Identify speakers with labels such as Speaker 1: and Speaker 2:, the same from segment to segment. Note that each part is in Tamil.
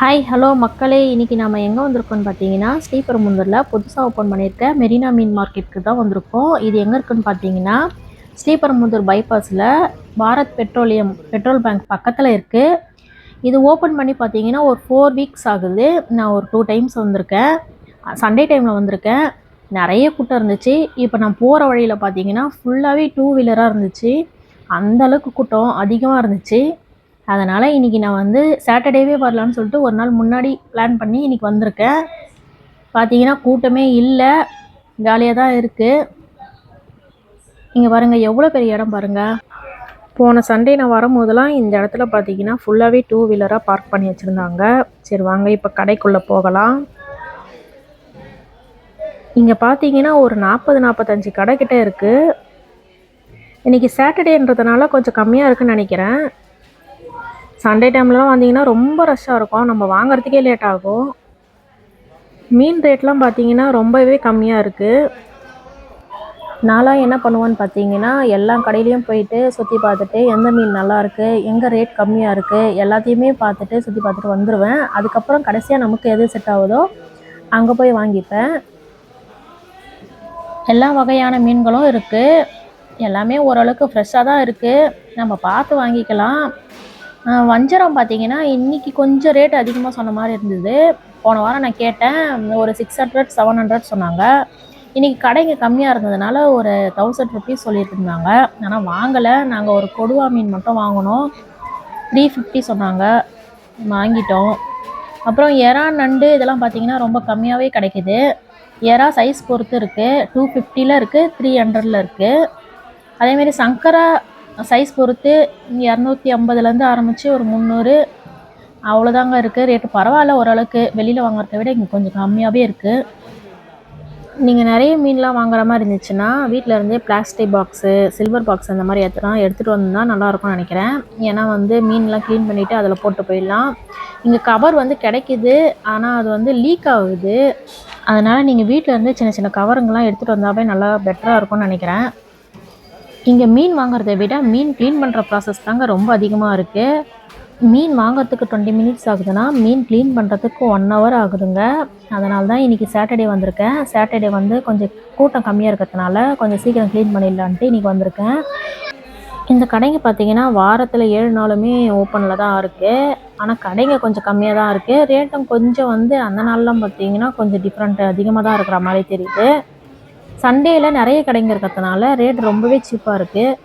Speaker 1: ஹாய் ஹலோ மக்களே. இன்றைக்கி நம்ம எங்கே வந்திருக்கோம்னு பார்த்தீங்கன்னா ஸ்ரீபெரும்புந்தூரில் புதுசாக ஓப்பன் பண்ணியிருக்க மெரினா மீன் மார்க்கெட்டுக்கு தான் வந்திருக்கோம். இது எங்கே இருக்குன்னு பார்த்தீங்கன்னா ஸ்ரீபெரும்புந்தூர் பைபாஸில் பாரத் பெட்ரோலியம் பெட்ரோல் பேங்க் பக்கத்தில் இருக்குது இது ஓப்பன் பண்ணி பார்த்தீங்கன்னா ஒரு ஃபோர் வீக்ஸ் ஆகுது. நான் ஒரு டூ டைம்ஸ் வந்திருக்கேன். சண்டே டைமில் வந்திருக்கேன். நிறைய கூட்டம் இருந்துச்சு. இப்போ நான் போகிற வழியில் பார்த்தீங்கன்னா ஃபுல்லாகவே டூ வீலராக இருந்துச்சு. அந்தளவுக்கு கூட்டம் அதிகமாக இருந்துச்சு. அதனால் இன்றைக்கி நான் வந்து சாட்டர்டேவே வரலான்னு சொல்லிட்டு ஒரு நாள் முன்னாடி பிளான் பண்ணி இன்றைக்கி வந்திருக்கேன். பார்த்தீங்கன்னா கூட்டமே இல்லை. ஜாலியாக தான் இருக்குது இங்கே பாருங்கள் எவ்வளோ பெரிய இடம் பாருங்கள் போன சண்டே நான் வரும்போதெல்லாம் இந்த இடத்துல பார்த்தீங்கன்னா ஃபுல்லாகவே டூ வீலராக பார்க் பண்ணி வச்சுருந்தாங்க. சரி வாங்க இப்போ கடைக்குள்ளே போகலாம். இங்கே பார்த்தீங்கன்னா ஒரு நாற்பது நாற்பத்தஞ்சு கடைக்கிட்ட இருக்குது இன்றைக்கி சாட்டர்டேன்றதுனால கொஞ்சம் கம்மியாக இருக்குன்னு நினைக்கிறேன். சண்டே டைம்லலாம் வந்தீங்கன்னா ரொம்ப ரஷ்ஷாக இருக்கும். நம்ம வாங்குறதுக்கே லேட் ஆகும். மீன் ரேட்லாம் பார்த்தீங்கன்னா ரொம்பவே கம்மியாக இருக்குது நான்லாம் என்ன பண்ணுவேன்னு பார்த்தீங்கன்னா எல்லா கடையிலையும் போயிட்டு சுற்றி பார்த்துட்டு எந்த மீன் நல்லா இருக்குது எங்கே ரேட் கம்மியாக இருக்குது எல்லாத்தையுமே பார்த்துட்டு சுற்றி பார்த்துட்டு வந்துடுவேன் அதுக்கப்புறம் கடைசியாக நமக்கு எது செட் ஆகுதோ அங்கே போய் வாங்கிப்பேன். எல்லா வகையான மீன்களும் இருக்குது எல்லாமே ஓரளவுக்கு ஃப்ரெஷ்ஷாக தான் இருக்குது நம்ம பார்த்து வாங்கிக்கலாம். வஞ்சரம் பார்த்தீங்கன்னா இன்றைக்கி கொஞ்சம் ரேட் அதிகமாக சொன்ன மாதிரி இருந்தது. போன வாரம் நான் கேட்டேன். ஒரு சிக்ஸ் ஹண்ட்ரட் செவன் ஹண்ட்ரட் சொன்னாங்க. இன்றைக்கி கடைங்க கம்மியாக இருந்ததுனால ஒரு தௌசண்ட் ருபீஸ் சொல்லிட்டு இருந்தாங்க. ஆனால் வாங்கலை. நாங்கள் ஒரு கொடுவா மீன் மட்டும் வாங்கினோம். த்ரீ ஃபிஃப்டி சொன்னாங்க. வாங்கிட்டோம். அப்புறம் எறா நண்டு இதெல்லாம் பார்த்தீங்கன்னா ரொம்ப கம்மியாகவே கிடைக்கிது. எறா சைஸ் பொறுத்து இருக்குது டூ ஃபிஃப்டியில் இருக்குது த்ரீ ஹண்ட்ரடில் இருக்குது அதேமாரி சங்கரா சைஸ் பொறுத்து இரநூத்தி ஐம்பதுலேருந்து ஆரம்பித்து ஒரு முந்நூறு அவ்வளோதாங்க இருக்குது ரேட்டு பரவாயில்ல ஓரளவுக்கு. வெளியில் வாங்குறத விட இங்கே கொஞ்சம் கம்மியாகவே இருக்குது நீங்கள் நிறைய மீன்லாம் வாங்குற மாதிரி இருந்துச்சுன்னா வீட்டில் இருந்தே பிளாஸ்டிக் பாக்ஸு சில்வர் பாக்ஸ் அந்த மாதிரி எடுத்துலாம் எடுத்துகிட்டு வந்தால் நல்லாயிருக்கும்னு நினைக்கிறேன். ஏன்னா வந்து மீன்லாம் க்ளீன் பண்ணிவிட்டு அதில் போட்டு போயிடலாம். இங்கே கவர் வந்து கிடைக்கிது ஆனால் அது வந்து லீக் ஆகுது. அதனால் நீங்கள் வீட்டில் இருந்து சின்ன சின்ன கவருங்கெலாம் எடுத்துகிட்டு வந்தாவே நல்லா பெட்டராக இருக்கும்னு நினைக்கிறேன். இங்கே மீன் வாங்குறத விட மீன் க்ளீன் பண்ணுற ப்ராசஸ் தாங்க ரொம்ப அதிகமாக இருக்குது மீன் வாங்குறதுக்கு டுவெண்ட்டி மினிட்ஸ் ஆகுதுன்னா மீன் க்ளீன் பண்ணுறதுக்கு ஒன் ஹவர் ஆகுதுங்க. அதனால தான் இன்றைக்கி சாட்டர்டே வந்திருக்கேன். சாட்டர்டே வந்து கொஞ்சம் கூட்டம் கம்மியாக இருக்கிறதுனால கொஞ்சம் சீக்கிரம் க்ளீன் பண்ணிடலான்ட்டு இன்றைக்கி வந்திருக்கேன். இந்த கடைங்க பார்த்தீங்கன்னா வாரத்தில் ஏழு நாளுமே ஓப்பனில் தான் இருக்குது ஆனால் கடைங்க கொஞ்சம் கம்மியாக தான் இருக்குது ரேட்டும் கொஞ்சம் வந்து அந்த நாள்லாம் பார்த்தீங்கன்னா கொஞ்சம் டிஃப்ரெண்ட் அதிகமாக தான் இருக்கிற மாதிரி தெரியுது. சண்டேயில் நிறைய கடைங்க இருக்கிறதுனால ரேட் ரொம்பவே சீப்பாக இருக்குது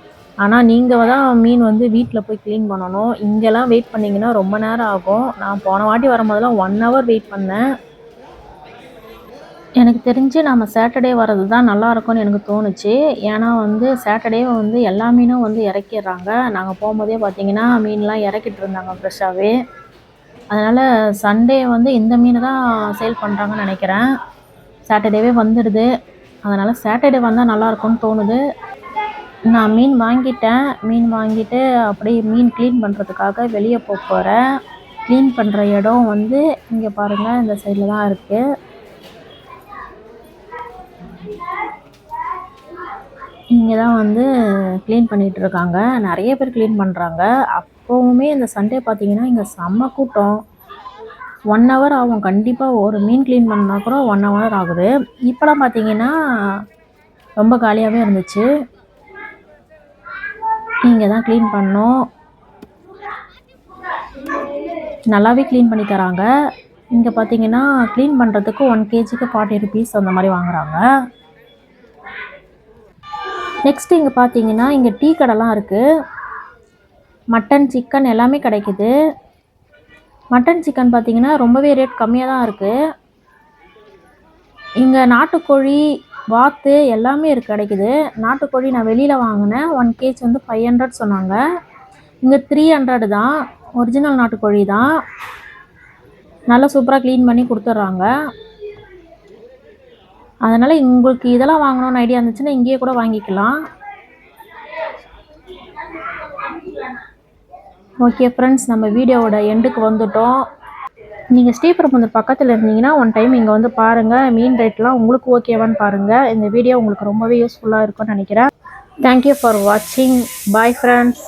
Speaker 1: ஆனால் நீங்கள் தான் மீன் வந்து வீட்டில் போய் க்ளீன் பண்ணணும். இங்கெல்லாம் வெயிட் பண்ணிங்கன்னா ரொம்ப நேரம் ஆகும். நான் போன வாட்டி வரும்போதெல்லாம் ஒன் ஹவர் வெயிட் பண்ணேன். எனக்கு தெரிஞ்சு நம்ம சாட்டர்டே வர்றது தான் நல்லாயிருக்கும்னு எனக்கு தோணுச்சு. ஏன்னா வந்து சாட்டர்டே வந்து எல்லா மீனும் வந்து இறக்கிடுறாங்க. நாங்கள் போகும்போதே பார்த்தீங்கன்னா மீன்லாம் இறக்கிட்டு இருந்தாங்க ஃப்ரெஷ்ஷாகவே அதனால் சண்டே வந்து இந்த மீன் தான் சேல் பண்ணுறாங்கன்னு நினைக்கிறேன். சாட்டர்டேவே வந்துடுது. அதனால் சாட்டர்டே வந்தால் நல்லாயிருக்கும்னு தோணுது. நான் மீன் வாங்கிட்டேன். மீன் வாங்கிட்டு அப்படியே மீன் க்ளீன் பண்ணுறதுக்காக வெளியே போக போகிறேன் க்ளீன் பண்ணுற இடம் வந்து இங்கே பாருங்கள் இந்த சைடில் தான் இருக்குது இங்கே தான் வந்து க்ளீன் பண்ணிகிட்ருக்காங்க நிறைய பேர் க்ளீன் பண்ணுறாங்க அப்போவுமே இந்த சண்டே பார்த்தீங்கன்னா இங்கே செம்ம கூட்டம். ஒன் ஹவர் ஆகும். கண்டிப்பாக ஒரு மீன் க்ளீன் பண்ணால் கூட ஒன் ஹவர் ஆகுது. இப்போலாம் பார்த்தீங்கன்னா ரொம்ப காலியாகவே இருந்துச்சு. நீங்கள் தான் க்ளீன் பண்ணோம். நல்லாவே க்ளீன் பண்ணி தராங்க. இங்கே பார்த்தீங்கன்னா க்ளீன் பண்ணுறதுக்கு ஒன் கேஜிக்கு ஃபார்ட்டி ருபீஸ் அந்த மாதிரி வாங்குகிறாங்க நெக்ஸ்ட்டு இங்கே பார்த்தீங்கன்னா இங்கே டீ கடைலாம் இருக்குது மட்டன் சிக்கன் எல்லாமே கிடைக்குது. மட்டன் சிக்கன் பார்த்தீங்கன்னா ரொம்பவே ரேட் கம்மியாக தான் இருக்குது இங்கே நாட்டுக்கோழி வாத்து எல்லாமே இருக்கு கிடைக்குது. நாட்டுக்கோழி நான் வெளியில் வாங்கினேன். ஒன் கேஜி வந்து ஃபைவ் ஹண்ட்ரட் சொன்னாங்க. இங்கே த்ரீ ஹண்ட்ரடு தான். ஒரிஜினல் நாட்டுக்கோழி தான். நல்லா சூப்பராக க்ளீன் பண்ணி கொடுத்துட்றாங்க. அதனால் உங்களுக்கு இதெல்லாம் வாங்கணும்னு ஐடியா இருந்துச்சுன்னா இங்கேயே கூட வாங்கிக்கலாம். ஓகே ஃப்ரெண்ட்ஸ் நம்ம வீடியோவோட எண்டுக்கு வந்துட்டோம். நீங்கள் ஸ்ரீபெரும்புதூர் பக்கத்தில் இருந்தீங்கன்னா ஒன் டைம் இங்கே வந்து பாருங்கள் மீன் ரேட்லாம் உங்களுக்கு ஓகேவான்னு பாருங்கள் இந்த வீடியோ உங்களுக்கு ரொம்பவே யூஸ்ஃபுல்லாக இருக்கும்னு நினைக்கிறேன். தேங்க்யூ ஃபார் வாட்சிங் பாய் ஃப்ரெண்ட்ஸ்